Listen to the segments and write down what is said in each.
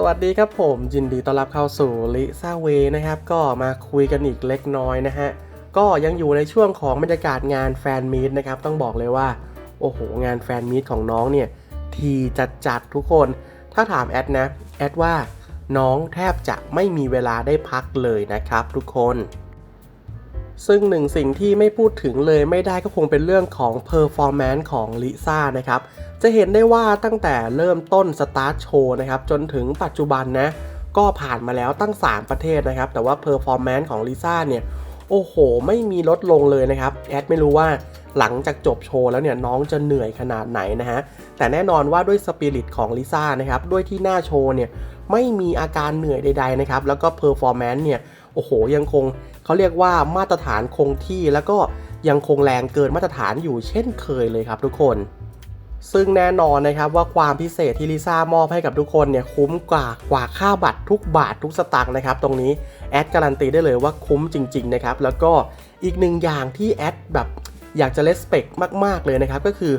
สวัสดีครับผมยินดีต้อนรับเข้าสู่ลิซ่าเวนะครับ ก็มาคุยกันอีกเล็กน้อยนะฮะ ก็ยังอยู่ในช่วงของบรรยากาศงานแฟนมีตนะครับ ต้องบอกเลยว่า โอ้โห งานแฟนมีตของน้องเนี่ย ทีจัดจัดทุกคน ถ้าถามแอดนะ แอดว่าน้องแทบจะไม่มีเวลาได้พักเลยนะครับทุกคน ซึ่งหนึ่งสิ่งที่ไม่พูดถึงเลยไม่ได้ก็คงเป็นเรื่องของ performance ของลิซ่านะครับ จะเห็นได้ว่าตั้งแต่เริ่มต้นสตาร์ทโชว์นะครับ จนถึงปัจจุบันนะ ก็ผ่านมาแล้วตั้ง 3 ประเทศนะครับ แต่ว่า performance ของลิซ่าเนี่ย โอ้โห ไม่มีลดลงเลยนะครับ แอดไม่รู้ว่าหลังจากจบโชว์แล้วเนี่ยน้องจะเหนื่อยขนาดไหนนะฮะ แต่แน่นอนว่าด้วยสปิริตของลิซ่านะครับ ด้วยที่หน้าโชว์เนี่ยไม่มีอาการเหนื่อยใดๆนะครับ แล้วก็ performance เนี่ย โอ้โหยังคงเขาเรียกว่ามาตรฐานคงที่แล้วก็ยังคงแรงเกินมาตรฐานอยู่เช่นเคยเลยครับทุกคน ซึ่งแน่นอนนะครับว่าความพิเศษที่ลิซ่ามอบให้กับทุกคนเนี่ยคุ้มกว่ากว่าค่าบัตรทุกบาททุกสตางค์นะครับ ตรงนี้แอดการันตีได้เลยว่าคุ้มจริงๆนะครับแล้วก็อีกหนึ่งอย่างที่แอดแบบอยากจะเลสเปกมาก ๆ เลยนะครับ ก็คือ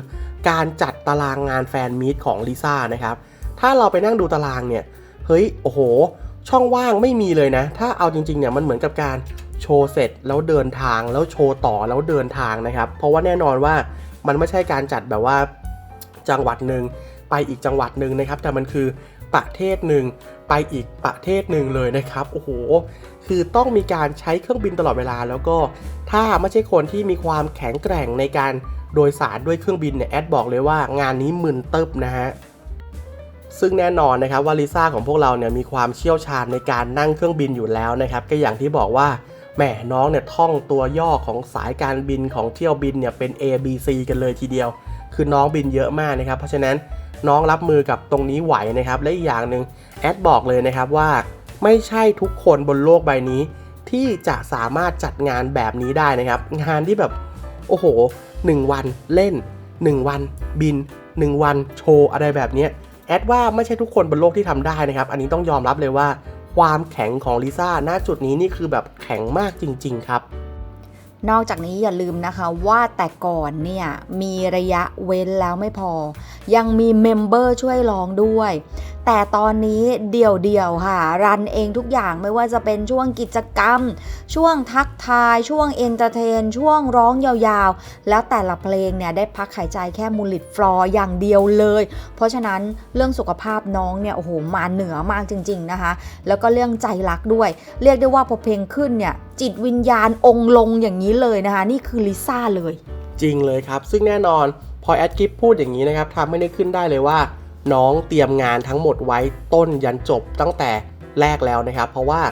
การจัดตารางงานแฟนมีตของลิซ่านะครับ ถ้าเราไปนั่งดูตารางเนี่ย เฮ้ย โอ้โห ช่องว่างไม่มีเลยนะ ถ้าเอาจริงๆเนี่ยมันเหมือนกับการโชว์เสร็จแล้วเดินทางแล้วโชว์ต่อแล้วเดินทางนะครับ เพราะว่าแน่นอนว่ามันไม่ใช่การจัดแบบว่าจังหวัดหนึ่งไปอีกจังหวัดหนึ่งนะครับ แต่มันคือประเทศหนึ่งไปอีกประเทศหนึ่งเลยนะครับโอ้โหคือต้องมีการใช้เครื่องบินตลอดเวลา แล้วก็ถ้าไม่ใช่คนที่มีความแข็งแกร่งในการโดยสารด้วยเครื่องบินเนี่ยแอดบอกเลยว่างานนี้มึนเติบนะฮะ ซึ่งแน่นอนนะครับว่าลิซ่าของพวกเราเนี่ยมีความเชี่ยวชาญในการนั่งเครื่องบินอยู่แล้วนะครับก็อย่างที่บอกว่าแหมน้องเนี่ยท่องตัวย่อของสายการบินของเที่ยวบินเนี่ยเป็น A B C กันเลยทีเดียว คือน้องบินเยอะมากนะครับ เพราะฉะนั้นน้องรับมือกับตรงนี้ไหวนะครับ และอีกอย่างหนึ่งแอดบอกเลยนะครับว่าไม่ใช่ทุกคนบนโลกใบนี้ ที่จะสามารถจัดงานแบบนี้ได้นะครับ งานที่แบบโอ้โห 1 วันเล่น 1 วันบิน 1 วันโชว์อะไรแบบนี้ แอดว่าไม่ใช่ทุกคนบนโลกที่ทำได้นะครับ อันนี้ต้องยอมรับเลยว่า ความแข็งของลิซ่า ณ จุดนี้นี่คือแบบแข็งมากจริง ๆ ครับนอกจากนี้อย่าลืมนะคะว่าแต่ก่อนเนี่ยมีระยะเว้นแล้วไม่พอยังมีเมมเบอร์ช่วยร้องด้วย แต่ตอนนี้เดี่ยวๆค่ะ รันเองทุกอย่างไม่ว่าจะเป็นช่วงกิจกรรม ช่วงทักทาย ช่วงเอนเตอร์เทน ช่วงร้องยาวๆ แล้วแต่ละเพลงเนี่ยได้พักหายใจแค่มูลิตฟลอร์อย่างเดียวเลย เพราะฉะนั้นเรื่องสุขภาพน้องเนี่ยโอ้โหมาเหนือมากจริง ๆนะคะ แล้วก็เรื่องใจรักด้วย เรียกได้ว่าพอเพลงขึ้นเนี่ยจิตวิญญาณองค์ลงอย่างนี้เลยนะคะ นี่คือลิซ่าเลย จริงเลยครับ ซึ่งแน่นอน อแอดกิฟพูดอย่างนี้นะครับทำให้ได้ขึ้นได้เลยว่า น้องเตรียมงานทั้งหมดไว้ต้นยันจบตั้งแต่แรกแล้วนะครับ เพราะว่า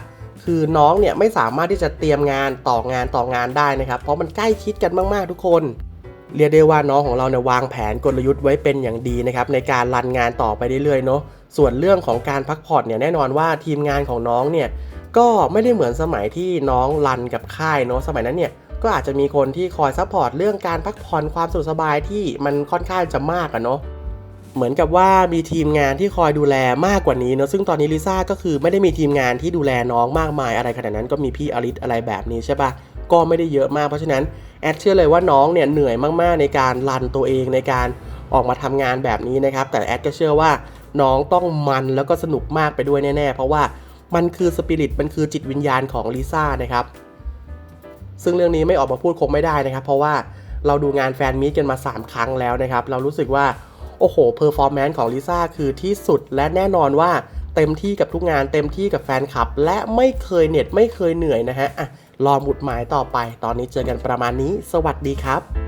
คือน้องเนี่ยไม่สามารถที่จะเตรียมงานต่องานต่องานได้นะครับ เพราะมันใกล้ชิดกันมากๆทุกคน เรียกได้ว่าน้องของเราเนี่ยวางแผนกลยุทธ์ไว้เป็นอย่างดีนะครับในการรันงานต่อไปเรื่อยๆเนาะส่วนเรื่องของการพักผ่อนเนี่ยแน่นอนว่าทีมงานของน้องเนี่ยก็ไม่ได้เหมือนสมัยที่น้องรันกับค่ายเนาะสมัยนั้นเนี่ย ก็อาจจะมีคนที่คอยซัพพอร์ตเรื่องการพักผ่อนความสุขสบายที่มันค่อนข้างจะมากอะเนาะเหมือนกับว่ามีทีมงานที่คอยดูแลมากกว่านี้เนอะซึ่งตอนนี้ลิซ่าก็คือไม่ได้มีทีมงานที่ดูแลน้องมากมายอะไรขนาดนั้นก็มีพี่อลิสอะไรแบบนี้ใช่ปะก็ไม่ได้เยอะมากเพราะฉะนั้นแอดเชื่อเลยว่าน้องเนี่ยเหนื่อยมากๆในการรันตัวเองในการออกมาทำงานแบบนี้นะครับ แต่แอดก็เชื่อว่าน้องต้องมันแล้วก็สนุกมากไปด้วยแน่ๆ เพราะว่ามันคือสปิริตมันคือจิตวิญญาณของลิซ่านะครับ ซึ่งเรื่องนี้ไม่ออกมาพูดคงไม่ได้นะครับ เพราะว่าเราดูงานแฟนมีตกันมา 3 ครั้งแล้วนะครับ เรารู้สึกว่า โอ้โหเพอร์ฟอร์แมนซ์ของลิซ่าคือที่สุดและแน่นอนว่าเต็มที่กับทุกงานเต็มที่กับแฟนคลับ และไม่เคยเหน็ดไม่เคยเหนื่อยนะฮะอะรอหมุดหมายต่อไป ตอนนี้เจอกันประมาณนี้ สวัสดีครับ